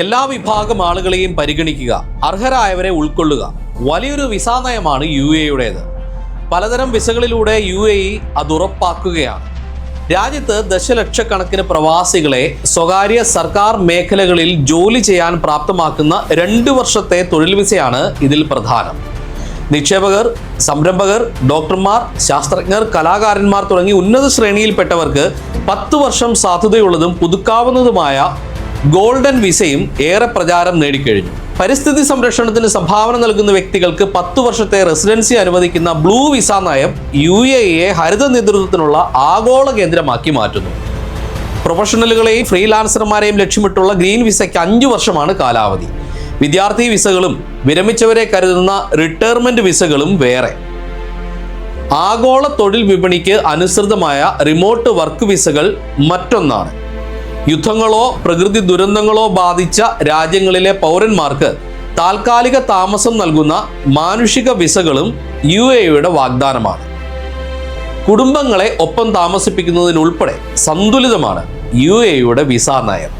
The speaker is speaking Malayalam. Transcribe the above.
എല്ലാ വിഭാഗം ആളുകളെയും പരിഗണിക്കുക അർഹരായവരെ ഉൾക്കൊള്ളുക. വലിയൊരു വിസാ നയമാണ് യു എയുടേത് പലതരം വിസകളിലൂടെ യു എ ഇ അത് ഉറപ്പാക്കുകയാണ്. രാജ്യത്ത് ദശലക്ഷക്കണക്കിന് പ്രവാസികളെ സ്വകാര്യ സർക്കാർ മേഖലകളിൽ ജോലി ചെയ്യാൻ പ്രാപ്തമാക്കുന്ന രണ്ട് വർഷത്തെ തൊഴിൽ വിസയാണ് ഇതിൽ പ്രധാനം. നിക്ഷേപകർ സംരംഭകർ ഡോക്ടർമാർ ശാസ്ത്രജ്ഞർ കലാകാരന്മാർ തുടങ്ങി ഉന്നത ശ്രേണിയിൽപ്പെട്ടവർക്ക് പത്ത് വർഷം സാധ്യതയുള്ളതും പുതുക്കാവുന്നതുമായ ഗോൾഡൻ വിസയും ഏറെ പ്രചാരം നേടിക്കഴിഞ്ഞു. പരിസ്ഥിതി സംരക്ഷണത്തിന് സംഭാവന നൽകുന്ന വ്യക്തികൾക്ക് പത്തു വർഷത്തെ റെസിഡൻസി അനുവദിക്കുന്ന ബ്ലൂ വിസ നയം യു എ എ ഹരിത നേതൃത്വത്തിനുള്ള ആഗോള കേന്ദ്രമാക്കി മാറ്റുന്നു. പ്രൊഫഷണലുകളെയും ഫ്രീലാൻസർമാരെയും ലക്ഷ്യമിട്ടുള്ള ഗ്രീൻ വിസയ്ക്ക് അഞ്ചു വർഷമാണ് കാലാവധി. വിദ്യാർത്ഥി വിസകളും വിരമിച്ചവരെ കരുതുന്ന റിട്ടയർമെന്റ് വിസകളും വേറെ. ആഗോള തൊഴിൽ വിപണിക്ക് അനുസൃതമായ റിമോട്ട് വർക്ക് വിസകൾ മറ്റൊന്നാണ്. യുദ്ധങ്ങളോ പ്രകൃതി ദുരന്തങ്ങളോ ബാധിച്ച രാജ്യങ്ങളിലെ പൗരന്മാർക്ക് താൽക്കാലിക താമസം നൽകുന്ന മാനുഷിക വിസകളും യു എയുടെ വാഗ്ദാനമാണ്. കുടുംബങ്ങളെ ഒപ്പം താമസിപ്പിക്കുന്നതിനുൾപ്പെടെ സന്തുലിതമാണ് യു എയുടെ വിസ നയം.